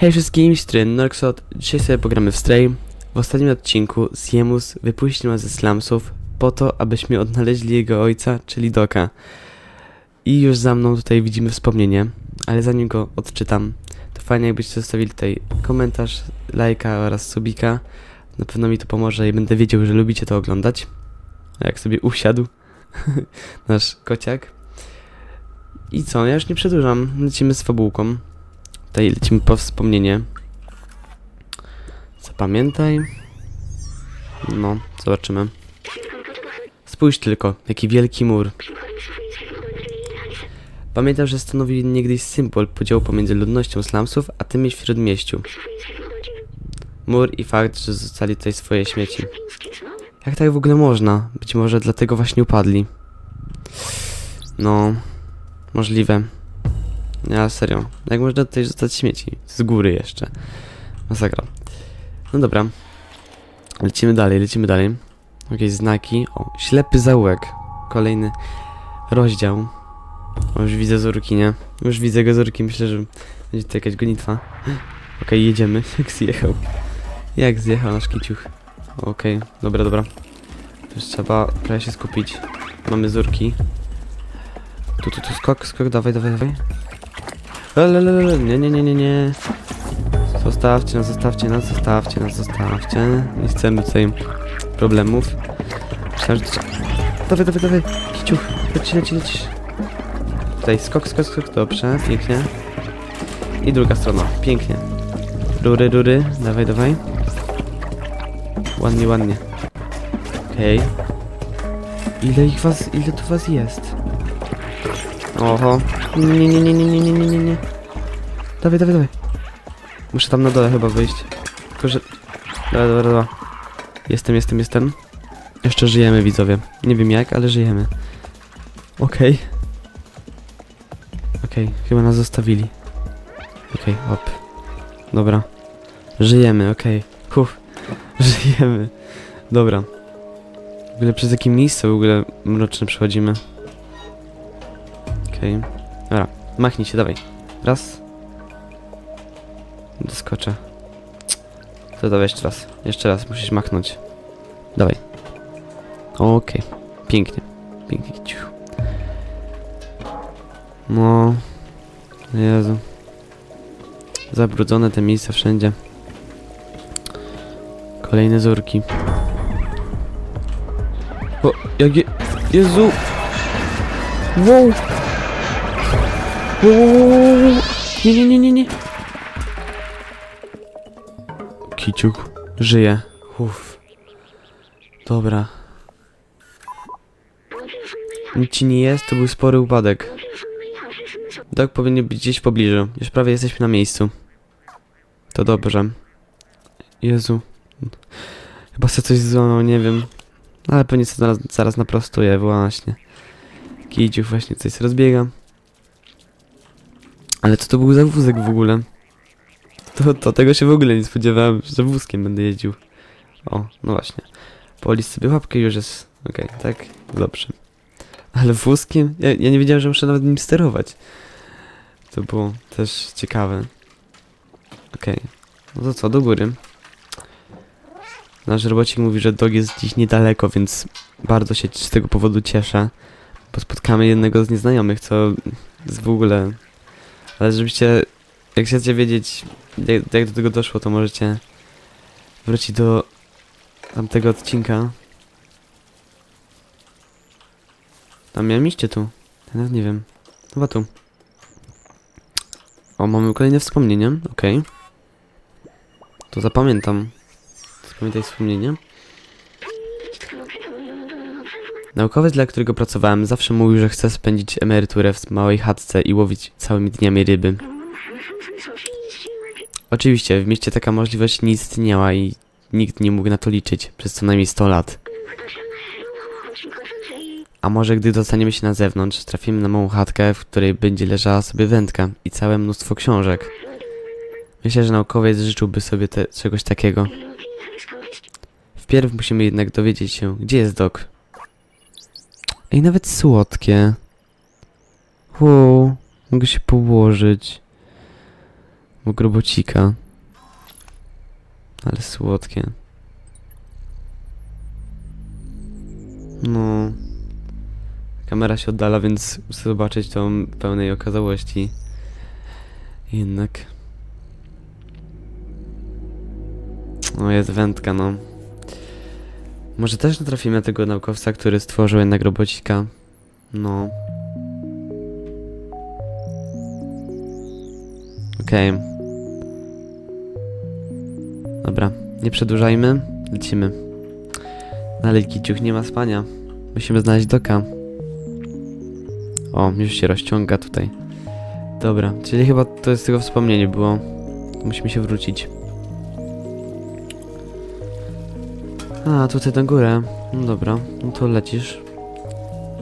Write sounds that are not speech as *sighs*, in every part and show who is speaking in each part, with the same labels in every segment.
Speaker 1: Hej wszystkim, Stryn Norxot. Dzisiaj sobie pogramy w Stray. W ostatnim odcinku Siemus wypuścił nas ze slumsów po to, abyśmy odnaleźli jego ojca, czyli Doka. I już za mną tutaj widzimy wspomnienie, ale zanim go odczytam, to fajnie jakbyście zostawili tutaj komentarz, lajka oraz subika. Na pewno mi to pomoże i będę wiedział, że lubicie to oglądać. A jak sobie usiadł *laughs* nasz kociak. I co, ja już nie przedłużam, lecimy z fabułką. Tutaj lecimy po wspomnienie. Zapamiętaj. No, zobaczymy. Spójrz tylko, jaki wielki mur. Pamiętam, że stanowili niegdyś symbol podziału pomiędzy ludnością slumsów, a tymi w śródmieściu. Mur i fakt, że zostali tutaj swoje śmieci. Jak tak w ogóle można? Być może dlatego właśnie upadli. No, możliwe. Ja serio. Jak można tutaj zostać śmieci? Z góry jeszcze. Masakra. No dobra. Lecimy dalej, lecimy dalej. Jakieś znaki. O, ślepy zaułek. Kolejny rozdział. O, już widzę Zorki, nie? Już widzę go Zorki, myślę, że będzie to jakaś gonitwa. *gasps* Okej, jedziemy. *laughs* Jak zjechał. Jak zjechał nasz kiciuch. Okej, dobra, dobra. Już trzeba prawie się skupić. Mamy Zorki. Tu, tu, tu, skok, skok, dawaj, dawaj, dawaj. Lelelele, Nie, nie, nie, nie, nie. Zostawcie nas, zostawcie nas, zostawcie nas, zostawcie. Nie chcemy tutaj problemów. Myślałem, że to... Dawaj, dawaj, dawaj. Kiciuch, leci, leci, leci. Tutaj skok, skok, skok, dobrze, pięknie. I druga strona, pięknie. Rury, rury, dawaj, dawaj. Ładnie, ładnie. Okej. Ile ich was, ile tu was jest? Oho. Nie, nie, nie, nie, nie, nie, nie, nie, nie. Dawaj, dawaj, dawaj. Muszę tam na dole chyba wyjść. Tylko, że... Dobra, dobra, dobra. Jestem, jestem, jestem. Jeszcze żyjemy, widzowie. Nie wiem jak, ale żyjemy. Okej. Okej, chyba nas zostawili. Okej, hop. Dobra. Żyjemy, okej. Huf. *laughs* Żyjemy. Dobra. W ogóle przez jakie miejsce w ogóle mroczne przechodzimy? Okej. Dobra, machnij się, dawaj. Raz. Doskoczę. To dawaj jeszcze raz. Jeszcze raz, musisz machnąć. Dawaj. Okej. Pięknie. Pięknie, cicho. No. Jezu. Zabrudzone te miejsca wszędzie. Kolejne zurki. O, jak je... Jezu! Wow! Wow. Nie, nie, nie, nie, nie. Kiciuk żyje. Uff. Dobra. Nic ci nie jest, to był spory upadek. Dok powinien być gdzieś w pobliżu. Już prawie jesteśmy na miejscu. To dobrze. Jezu. Chyba se coś złamał, nie wiem. Ale pewnie sobie zaraz, zaraz naprostuję, właśnie. Kiciuk właśnie coś rozbiega. Ale co to był za wózek w ogóle? To, to tego się w ogóle nie spodziewałem, że wózkiem będę jeździł. O, no właśnie. Policz sobie łapkę już jest. Okej, tak? Dobrze. Ale wózkiem? Ja, ja nie wiedziałem, że muszę nawet nim sterować. To było też ciekawe. Okej. No to co, do góry. Nasz robocik mówi, że dog jest gdzieś niedaleko, więc bardzo się z tego powodu cieszę. Bo spotkamy jednego z nieznajomych, co jest w ogóle... Ale żebyście... Jak chcecie wiedzieć, jak, jak do tego doszło, to możecie wrócić do tamtego odcinka. Tam miałem iście tu. Ja nawet nie wiem. Chyba tu. O, mamy kolejne wspomnienie. Okej. To zapamiętam. Zapamiętaj wspomnienie. Naukowiec, dla którego pracowałem, zawsze mówił, że chce spędzić emeryturę w małej chatce i łowić całymi dniami ryby. Oczywiście, w mieście taka możliwość nie istniała i nikt nie mógł na to liczyć przez co najmniej 100 lat. A może gdy dostaniemy się na zewnątrz, trafimy na małą chatkę, w której będzie leżała sobie wędka i całe mnóstwo książek. Myślę, że naukowiec życzyłby sobie te, czegoś takiego. Wpierw musimy jednak dowiedzieć się, gdzie jest dok. Ej, nawet słodkie. Wow, mogę się położyć. Obok robocika. Ale słodkie. No. Kamera się oddala, więc chcę zobaczyć w pełnej okazałości. Jednak. O, jest wędka, no. Może też natrafimy na tego naukowca, który stworzył jednak robocika. No. Okej. Dobra, nie przedłużajmy. Lecimy. Dalej, Kiciuch, nie ma spania. Musimy znaleźć doka. O, już się rozciąga tutaj. Dobra, czyli chyba to jest tylko wspomnienie było. Musimy się wrócić. A, tutaj na górę. No dobra, no to lecisz.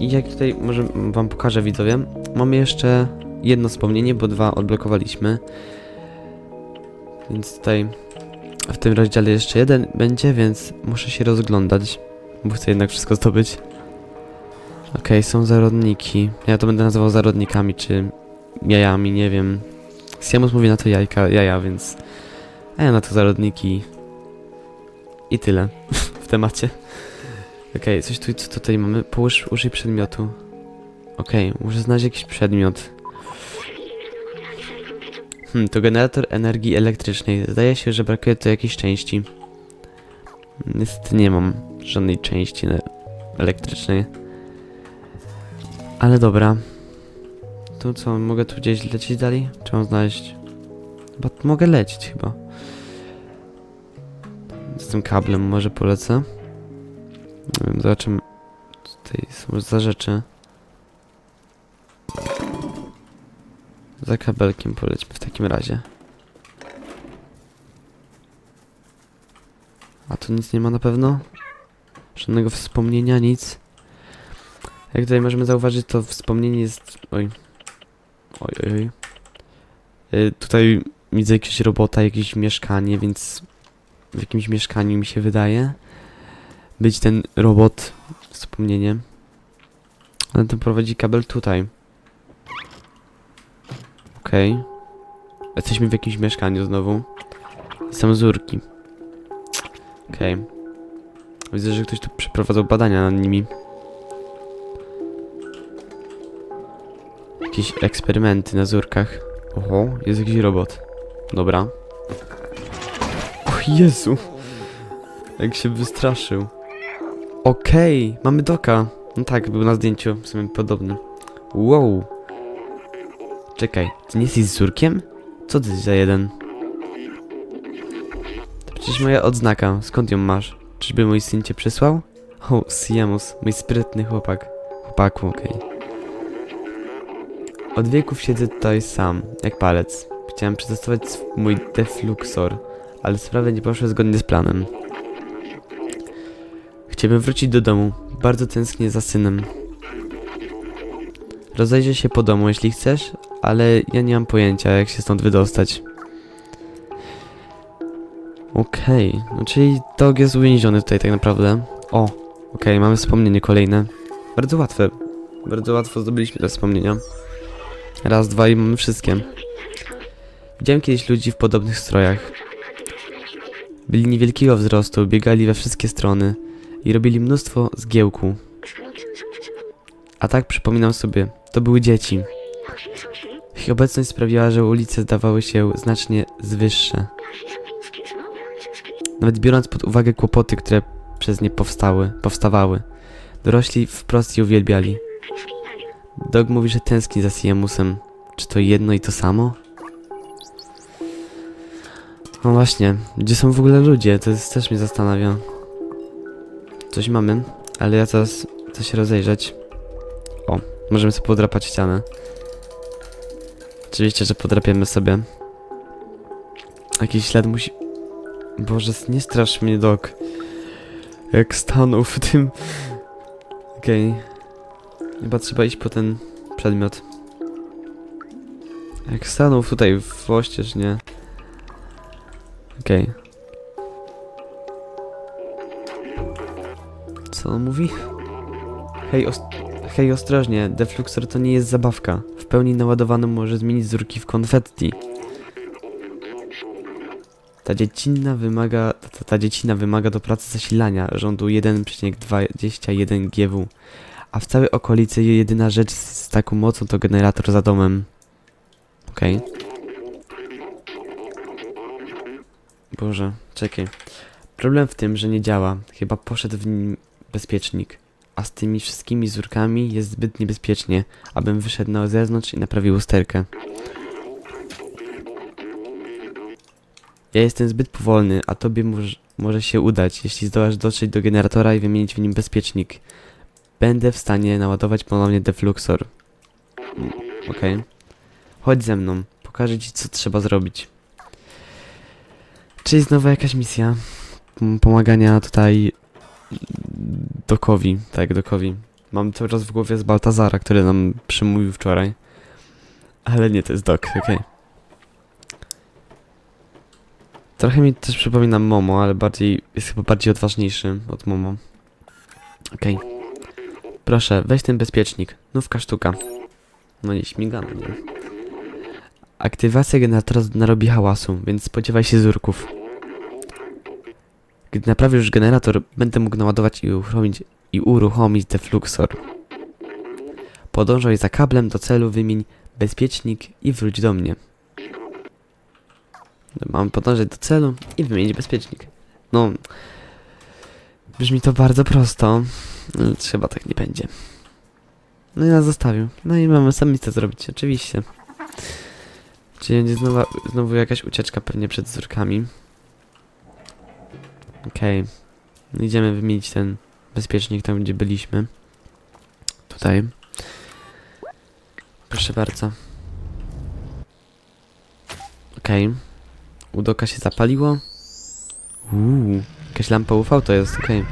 Speaker 1: I jak tutaj, może wam pokażę widzowie, mamy jeszcze jedno wspomnienie, bo dwa odblokowaliśmy. Więc tutaj w tym rozdziale jeszcze jeden będzie, więc muszę się rozglądać, bo chcę jednak wszystko zdobyć. Okej, są zarodniki. Ja to będę nazywał zarodnikami, czy jajami, nie wiem. Siamus mówi na to jajka, jaja, więc... A ja na to zarodniki. I tyle *laughs* w temacie. Okej, coś tu, co tutaj mamy? Połóż, użyj przedmiotu. Okej, muszę znaleźć jakiś przedmiot. Hmm, to generator energii elektrycznej. Zdaje się, że brakuje tu jakiejś części. Niestety nie mam żadnej części ne- elektrycznej. Ale dobra. To co, mogę tu gdzieś lecieć dalej? Czy mam znaleźć? Chyba mogę lecieć chyba. Z tym kablem może polecę. Nie wiem, zobaczymy. Tutaj są za rzeczy. Za kabelkiem polećmy w takim razie. A tu nic nie ma na pewno? Żadnego wspomnienia, nic. Jak tutaj możemy zauważyć, to wspomnienie jest... Oj. Oj, oj, oj. Y, tutaj widzę jakiegoś robota, jakieś mieszkanie, więc w jakimś mieszkaniu mi się wydaje być ten robot, wspomnienie. Ale ten prowadzi kabel tutaj. Okej. Jesteśmy w jakimś mieszkaniu znowu. Są zurki. Okej. Widzę, że ktoś tu przeprowadzał badania nad nimi. Jakieś eksperymenty na zurkach. Oho, jest jakiś robot. Dobra. Jezu! Jak się wystraszył. Okej, mamy doka. No tak, był na zdjęciu, w sumie podobny. Wow. Czekaj, ty nie jesteś z Zurkiem? Co ty za jeden? To przecież moja odznaka, skąd ją masz? Czyżby mój syn cię przysłał? O, Siamus, mój sprytny chłopak. Chłopaku, okej. Od wieków siedzę tutaj sam, jak palec. Chciałem przetestować mój defluxor, ale sprawy nie poszły zgodnie z planem. Chciałbym wrócić do domu. Bardzo tęsknię za synem. Rozejrzę się po domu, jeśli chcesz, ale ja nie mam pojęcia, jak się stąd wydostać. Okej, no czyli dog jest uwięziony tutaj tak naprawdę. O, okej, mamy wspomnienie kolejne. Bardzo łatwe. Bardzo łatwo zdobyliśmy te wspomnienia. Raz, dwa i mamy wszystkie. Widziałem kiedyś ludzi w podobnych strojach. Byli niewielkiego wzrostu, biegali we wszystkie strony i robili mnóstwo zgiełku. A tak przypominam sobie, to były dzieci. Ich obecność sprawiała, że ulice zdawały się znacznie zwyższe. Nawet biorąc pod uwagę kłopoty, które przez nie powstały, powstawały, dorośli wprost je uwielbiali. Dog mówi, że tęskni za Siamusem. Czy to jedno i to samo? No właśnie, gdzie są w ogóle ludzie? To jest, też mnie zastanawia. Coś mamy, ale ja teraz chcę się rozejrzeć. O, możemy sobie podrapać ścianę. Oczywiście, że podrapiemy sobie. Jakiś ślad musi... Boże, nie strasz mnie, dok. Jak stanął w tym... Okej. Chyba trzeba iść po ten przedmiot. Jak stanął tutaj w oścież, nie? Okej. Co on mówi? Hej, hej, ostrożnie, Defluxor to nie jest zabawka. W pełni naładowany może zmienić zurki w konfetti. Ta dziecina wymaga, ta, ta dziecina wymaga do pracy zasilania rządu 1,21 GW. A w całej okolicy jedyna rzecz z taką mocą to generator za domem. Okej. Boże, czekaj. Problem w tym, że nie działa. Chyba poszedł w nim bezpiecznik. A z tymi wszystkimi zurkami jest zbyt niebezpiecznie, abym wyszedł na zewnątrz i naprawił usterkę. Ja jestem zbyt powolny, a tobie może, może się udać, jeśli zdołasz dotrzeć do generatora i wymienić w nim bezpiecznik. Będę w stanie naładować ponownie defluxor. Mm, Okej. Chodź ze mną, pokażę ci co trzeba zrobić. Czyli znowu jakaś misja pomagania tutaj Dokowi, tak, Dokowi. Mam cały czas w głowie z Baltazara, który nam przemówił wczoraj. Ale nie, to jest Dok, okej. Trochę mi też przypomina Momo, ale bardziej, jest chyba bardziej odważniejszy od Momo. Okej. Proszę, weź ten bezpiecznik. Nówka sztuka. No nie śmiga, no nie. Aktywacja generatora narobi hałasu, więc spodziewaj się zurków. Gdy naprawisz generator, będę mógł naładować i uruchomić, i uruchomić defluxor. Podążaj za kablem do celu, wymień bezpiecznik i wróć do mnie. Mam podążać do celu i wymienić bezpiecznik. No, brzmi to bardzo prosto, chyba tak nie będzie. No i nas zostawił. No i mamy sami to zrobić, oczywiście. Czyli będzie znowu, znowu jakaś ucieczka pewnie przed zurkami. Okej. No Idziemy wymienić ten bezpiecznik tam, gdzie byliśmy. Tutaj. Proszę bardzo. Okej. Udoka się zapaliło. Uuu, jakaś lampa UV to jest, okej.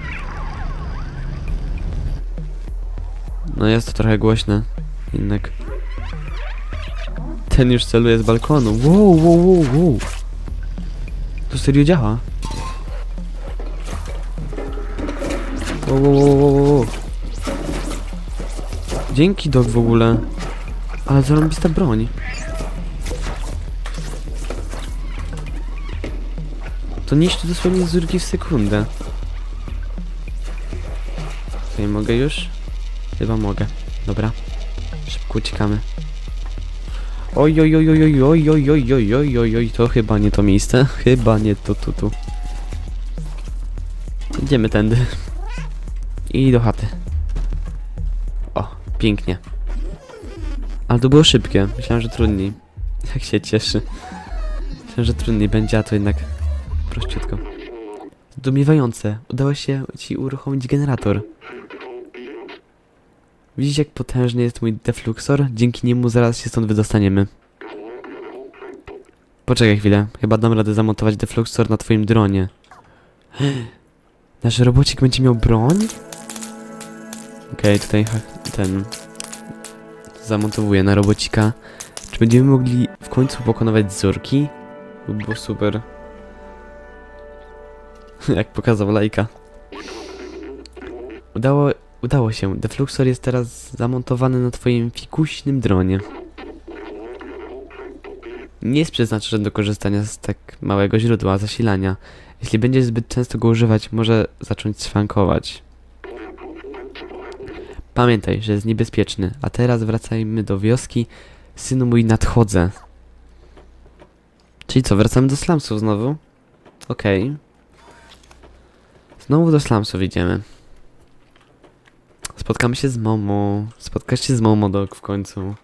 Speaker 1: No jest to trochę głośne, jednak. Ten już celuje z balkonu. Wow, wow, wow, wow. To serio działa. Wow, wow, wow, wow, wow. Dzięki dog w ogóle. Ale zarąbista broń. To niszczy dosłownie zurki w sekundę. Okej, mogę już? Chyba mogę. Dobra. Szybko uciekamy. Oj, oj, oj, oj, oj, oj, oj, oj, oj, oj, oj, to chyba nie to miejsce. Chyba nie to, tu, tu. Idziemy tędy. I do chaty. O, pięknie. Ale to było szybkie. Myślałem, że trudniej. Jak się cieszy. Myślałem, że trudniej będzie, a to jednak prościutko. Zdumiewające. Udało się ci uruchomić generator. Widzisz jak potężny jest mój defluxor? Dzięki niemu zaraz się stąd wydostaniemy. Poczekaj chwilę. Chyba dam radę zamontować defluxor na twoim dronie. *gasps* Nasz robocik będzie miał broń? Okej, tutaj ha- ten... Zamontowuję na robocika. Czy będziemy mogli w końcu pokonywać by było super. *laughs* Jak pokazał lajka. Udało, udało się. Defluxor jest teraz zamontowany na twoim fikuśnym dronie. Nie jest przeznaczony do korzystania z tak małego źródła zasilania. Jeśli będziesz zbyt często go używać, może zacząć szwankować. Pamiętaj, że jest niebezpieczny. A teraz wracajmy do wioski. Synu mój, nadchodzę. Czyli co, wracamy do slumsów znowu? Okej. Znowu do slumsów idziemy. Spotkamy się z Momo. Spotkasz się z Momo Dog w końcu.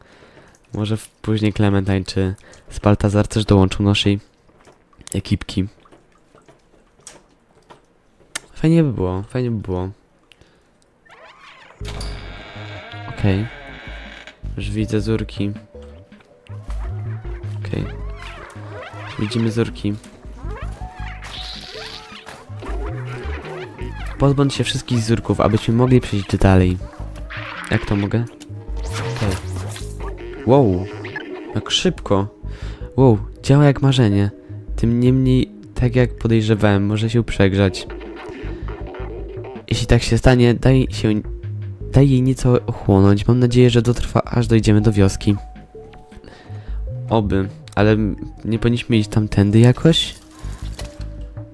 Speaker 1: Może później Clementine czy z Baltazar też dołączą naszej ekipki. Fajnie by było, fajnie by było. Okej. Już widzę zurki. Okej. Widzimy zurki. Pozbądź się wszystkich zurków, abyśmy mogli przejść dalej. Jak to mogę? Okej. Wow. Jak szybko. Wow, działa jak marzenie. Tym niemniej, tak jak podejrzewałem, może się przegrzać. Jeśli tak się stanie, daj się... Daj jej nieco ochłonąć. Mam nadzieję, że dotrwa aż dojdziemy do wioski. Oby. Ale nie powinniśmy iść tamtędy jakoś?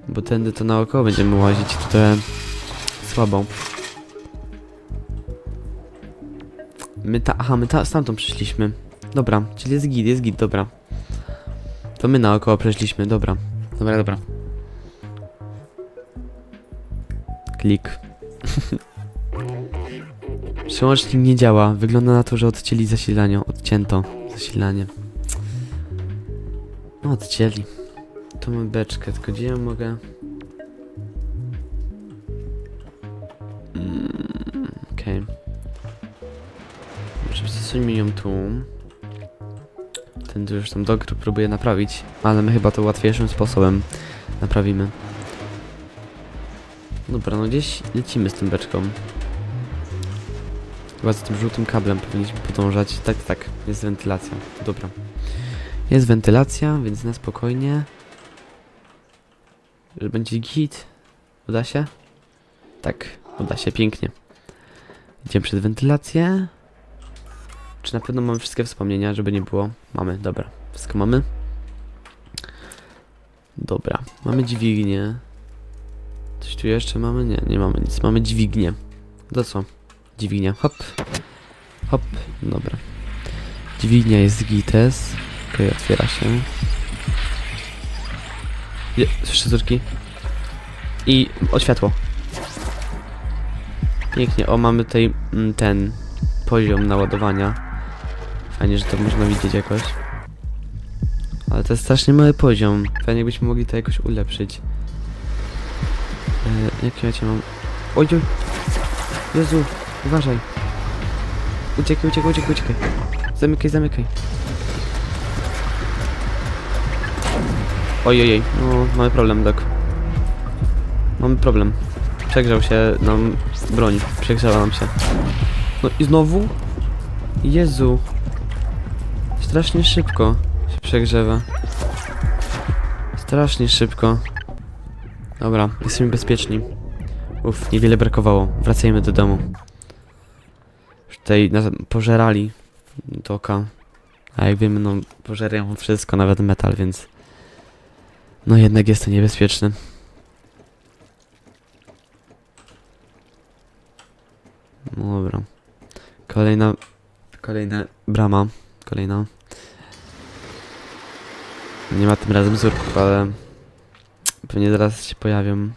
Speaker 1: Bo tędy to naokoło będziemy łazić, to słabo. My ta, aha, my ta, stamtąd przyszliśmy. Dobra, czyli jest git, jest git, dobra. To my naokoło przeszliśmy, dobra. Dobra, dobra. Klik. Przełącznik nie działa. Wygląda na to, że odcięli zasilanie. Odcięto zasilanie. No, odcięli. Tu mam beczkę, tylko gdzie ja mogę... Przesuńmy ją tu. Ten tu już tam dog próbuje naprawić, ale my chyba to łatwiejszym sposobem naprawimy. Dobra, no gdzieś lecimy z tym beczką. Chyba z tym żółtym kablem powinniśmy podążać. Tak, tak, jest wentylacja. Dobra. Jest wentylacja, więc na spokojnie. Że będzie git. Uda się? Tak, uda się, pięknie. Idziemy przed wentylację. Czy na pewno mamy wszystkie wspomnienia, żeby nie było? Mamy, dobra. Wszystko mamy? Dobra, mamy dźwignię. Coś tu jeszcze mamy? Nie, nie mamy nic. Mamy dźwignię. To co? Dźwignia, hop. Hop, dobra. Dźwignia jest gites. Okej, otwiera się. Je, słyszę córki. I o światło. Pięknie, o mamy tutaj mm, ten poziom naładowania. Fajnie, że to można widzieć jakoś. Ale to jest strasznie mały poziom. Fajnie jakbyśmy mogli to jakoś ulepszyć. E, jakie ja cię mam? Oj, oj. Jezu, uważaj. Uciekaj, uciekaj, uciekaj, uciekaj. Zamykaj, zamykaj. Ojej, no mamy problem, Dok. Mamy problem. Przegrzał się nam broń. Przegrzała nam się. No i znowu? Jezu. Strasznie szybko się przegrzewa. Strasznie szybko. Dobra, jesteśmy bezpieczni. Uff, niewiele brakowało. Wracajmy do domu. Już tutaj pożerali doka. A jak wiemy, no pożerają wszystko, nawet metal, więc... No jednak jest to niebezpieczne. No dobra. Kolejna... Kolejna brama. Kolejna. Nie ma tym razem zurków, ale... Pewnie zaraz się pojawią.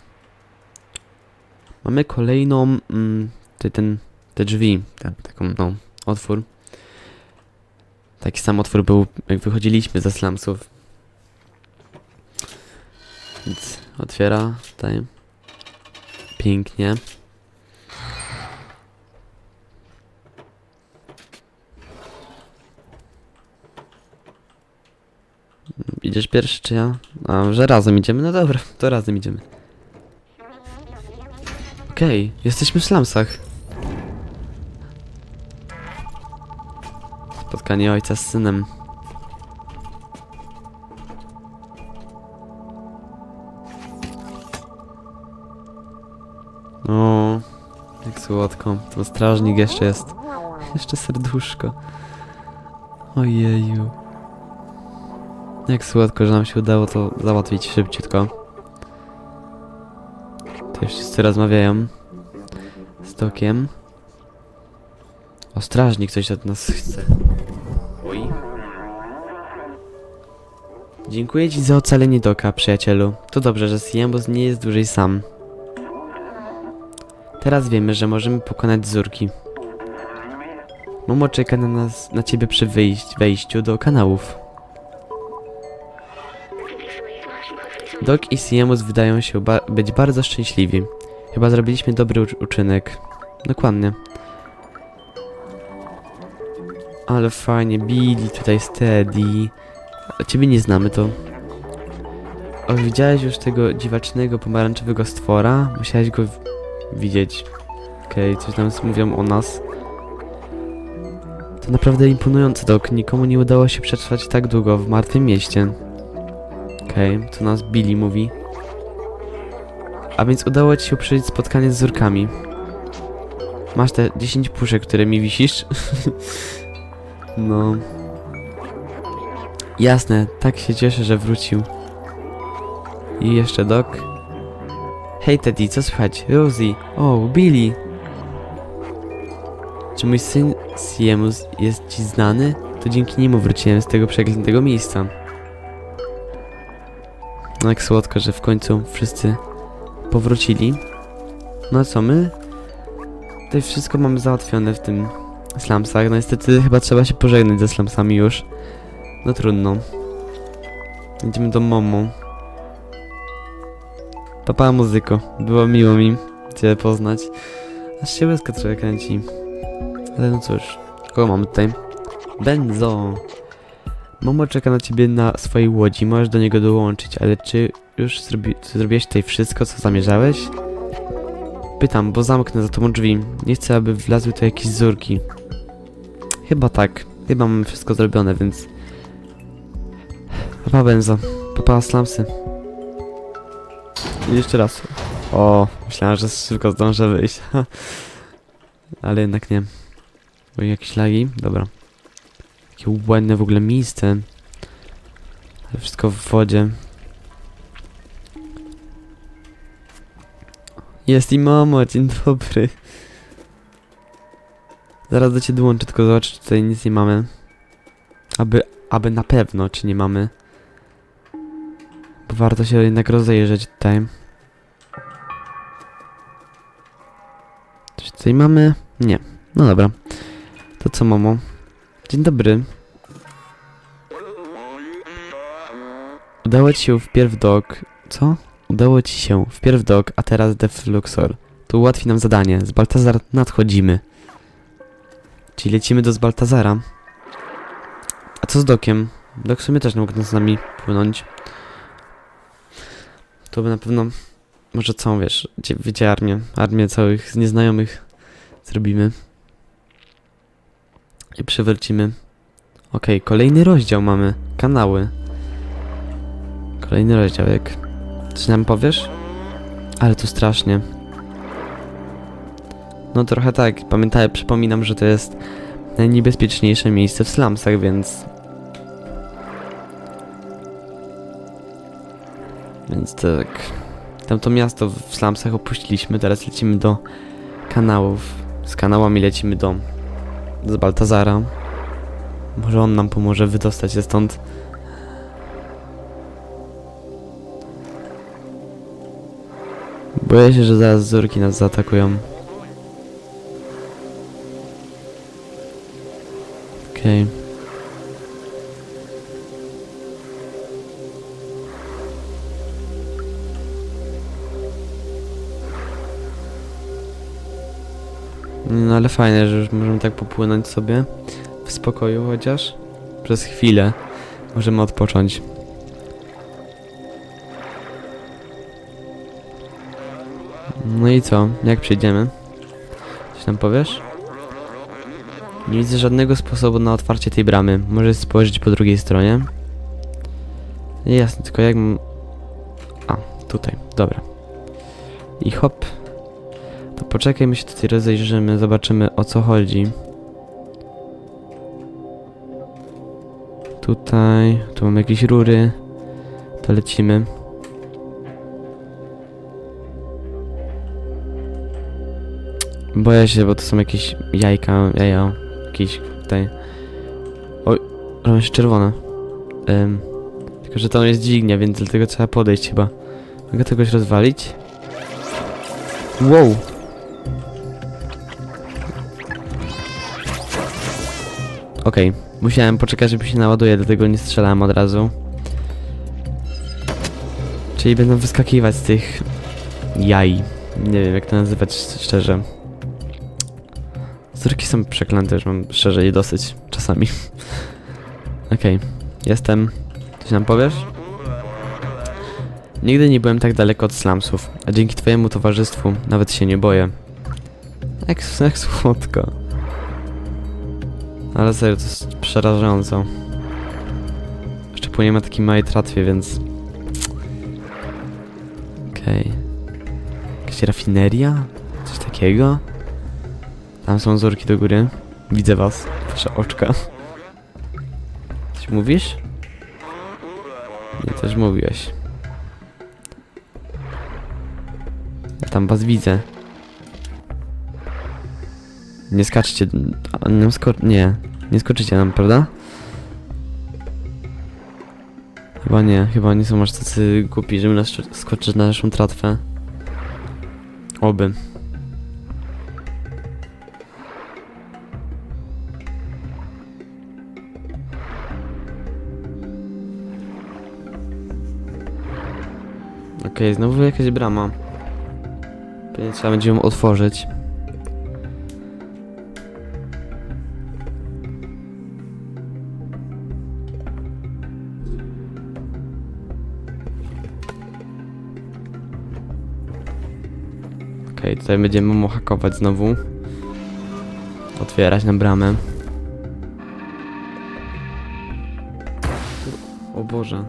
Speaker 1: Mamy kolejną... Mm, tutaj ten... Te drzwi. Ten, taką, no... Otwór. Taki sam otwór był, jak wychodziliśmy ze slumsów. Więc otwiera tutaj. Pięknie. Idziesz pierwszy, czy ja? A, że razem idziemy? No dobra, to razem idziemy. Okej, jesteśmy w slumsach. Spotkanie ojca z synem. O, jak słodko. To strażnik jeszcze jest. Jeszcze serduszko. Ojeju. Jak słodko, że nam się udało to załatwić szybciutko. Tutaj wszyscy rozmawiają z Dokiem. O, strażnik coś od nas chce. Oj. Dziękuję ci za ocalenie Doka, przyjacielu. To dobrze, że Siembos nie jest dłużej sam. Teraz wiemy, że możemy pokonać Zurki. Momo czeka na nas, na ciebie przy wyjść, wejściu do kanałów. Dok i Siemus wydają się ba być bardzo szczęśliwi. Chyba zrobiliśmy dobry ucz- uczynek. Dokładnie. Ale fajnie, Billy, tutaj Steady. Ciebie nie znamy, to... O, widziałeś już tego dziwacznego, pomarańczowego stwora? Musiałeś go widzieć. Okej, coś tam mówią o nas. To naprawdę imponujący dok. Nikomu nie udało się przetrwać tak długo w martwym mieście. Okej, co nas Billy mówi. A więc udało ci się przeżyć spotkanie z zurkami. Masz te 10 puszek, które mi wisisz. *laughs* no. Jasne, tak się cieszę, że wrócił. I jeszcze Doc. Hej Teddy, co słychać? Rosie, o, Billy. Czy mój syn Siemus jest ci znany? To dzięki niemu wróciłem z tego przeklętego miejsca. No jak słodko, że w końcu wszyscy powrócili. No a co my? Tutaj wszystko mamy załatwione w tym slumsach. No niestety chyba trzeba się pożegnać ze slumsami już. No trudno. Idziemy do Momo. Papa muzyko, było miło mi Cię poznać. Aż się łezka trochę kręci. Ale no cóż, kogo mamy tutaj? Benzo! Momo czeka na ciebie na swojej łodzi, możesz do niego dołączyć, ale czy już zrobi zrobiłeś tutaj wszystko, co zamierzałeś? Pytam, bo zamknę za tobą drzwi. Nie chcę, aby wlazły tu jakieś zurki. Chyba tak. Chyba mamy wszystko zrobione, więc... *sighs* Papa Benzo. Papa Slamsy. I jeszcze raz. O, myślałem, że szybko zdążę wyjść. *laughs* Ale jednak nie. Bo jakieś lagi? Dobra. Jakie ładne w ogóle miejsce. Ale wszystko w wodzie. Jest i mamo, dzień dobry. Zaraz do ciebie dołączę, tylko zobacz, czy tutaj nic nie mamy. Aby, aby na pewno, czy nie mamy. Bo warto się jednak rozejrzeć tutaj. Czy tutaj mamy? Nie. No dobra. To co, mamo? Dzień dobry. Udało ci się wpierw dog... Co? Udało ci się wpierw dog, a teraz Defluxor. To ułatwi nam zadanie. Z Baltazar nadchodzimy. Czyli lecimy do z Baltazara. A co z Dokiem? Dok w sumie też nie mógł z nami płynąć. To by na pewno... Może całą, wiesz, wiecie, armię. Armię całych nieznajomych zrobimy. I przewrócimy. Okej, kolejny rozdział mamy. Kanały. Kolejny rozdział, jak... Coś nam powiesz? Ale tu strasznie. No trochę tak, pamiętaj, przypominam, że to jest najniebezpieczniejsze miejsce w slumsach, więc... Więc tak... Tamto miasto w slumsach opuściliśmy, teraz lecimy do kanałów. Z kanałami lecimy do... z Baltazara. Może on nam pomoże wydostać się stąd. Boję się, że zaraz zurki nas zaatakują. Okej. No ale fajne, że już możemy tak popłynąć sobie w spokoju chociaż. Przez chwilę możemy odpocząć. No i co? Jak przejdziemy? Coś nam powiesz? Nie widzę żadnego sposobu na otwarcie tej bramy. Możesz spojrzeć po drugiej stronie. Jasne, tylko jak... A, tutaj, dobra. I hop. To poczekaj, my się tutaj rozejrzymy, zobaczymy o co chodzi. Tutaj, tu mamy jakieś rury. To lecimy. Boję się, bo to są jakieś jajka, jaja, jakieś tutaj. Oj, robią się czerwone. Ym, tylko, że tam jest dźwignia, więc dlatego trzeba podejść chyba. Mogę tegoś rozwalić? Wow! Okej, musiałem poczekać, żeby się naładuje, dlatego nie strzelałem od razu. Czyli będą wyskakiwać z tych jaj. Nie wiem, jak to nazywać sz- szczerze. Zurki są przeklęte, już mam szczerze je dosyć czasami. *laughs* Okej, jestem. Coś nam powiesz? Nigdy nie byłem tak daleko od slumsów, a dzięki twojemu towarzystwu nawet się nie boję. Jak, jak słodko. Ale serio, to jest przerażająco. Jeszcze płyniemy takiej małej tratwie, więc... Okej. Jakaś rafineria? Coś takiego? Tam są zorki do góry. Widzę was. Wasze oczka. Coś mówisz? Też mówiłeś. Ja tam was widzę. Nie skaczcie. Nie, nie, nie skoczycie nam, prawda? Chyba nie, chyba nie są aż tacy głupi, żeby nas skoczyć na naszą tratwę. Oby. Okej, znowu jakaś brama. Pewnie trzeba będzie ją otworzyć. Okej, tutaj będziemy momo hakować znowu. Otwierać na bramę. O Boże.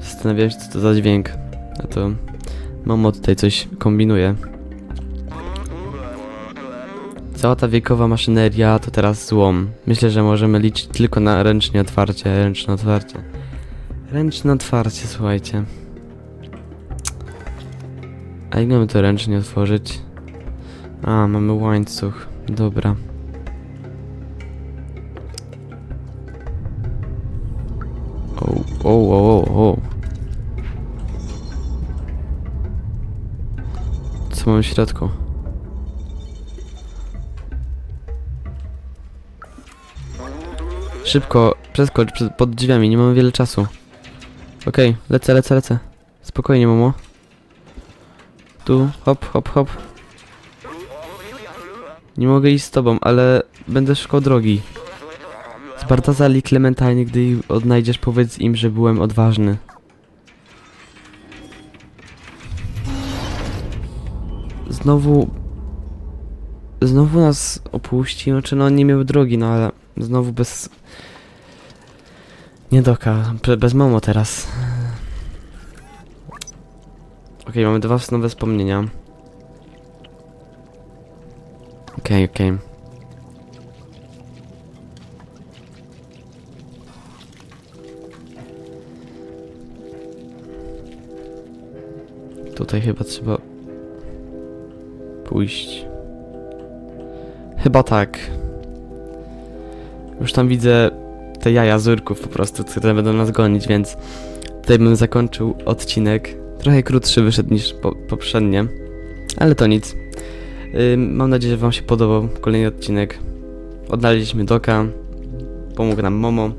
Speaker 1: Zastanawiałem się co to za dźwięk. A to Momo tutaj coś kombinuje. Cała ta wiekowa maszyneria to teraz złom. Myślę, że możemy liczyć tylko na ręcznie otwarcie, ręczne otwarcie. Ręczne otwarcie, słuchajcie. A jak mamy to ręcznie otworzyć? A, mamy łańcuch. Dobra. O, o, o, o, o. Co mamy w środku? Szybko, przeskocz pod drzwiami, nie mamy wiele czasu. Okej, lecę, lecę, lecę. Spokojnie, mamo. Tu, hop, hop, hop. Nie mogę iść z tobą, ale będę szukał drogi. Z Bartazali i Clementine, gdy ich odnajdziesz, powiedz im, że byłem odważny. Znowu... Znowu nas opuścił, znaczy no nie miał drogi, no ale znowu bez... Nie doka, be- bez mamo teraz. Okej, mamy dwa nowe wspomnienia. Okej, okej. Tutaj chyba trzeba pójść. Chyba tak. Już tam widzę te jaja zurków po prostu, które będą nas gonić, więc tutaj bym zakończył odcinek. Trochę krótszy wyszedł niż po poprzednie, ale to nic. Ym, mam nadzieję, że Wam się podobał kolejny odcinek. Odnaleźliśmy Doka, pomógł nam Momo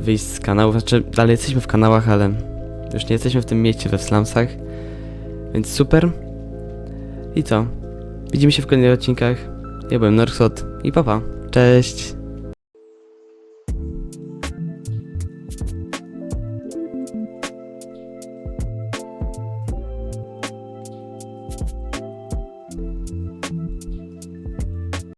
Speaker 1: wyjść z kanału. Znaczy, dalej jesteśmy w kanałach, ale już nie jesteśmy w tym mieście we Slumsach, więc super. I co? Widzimy się w kolejnych odcinkach. Ja byłem Norxot i papa. Cześć!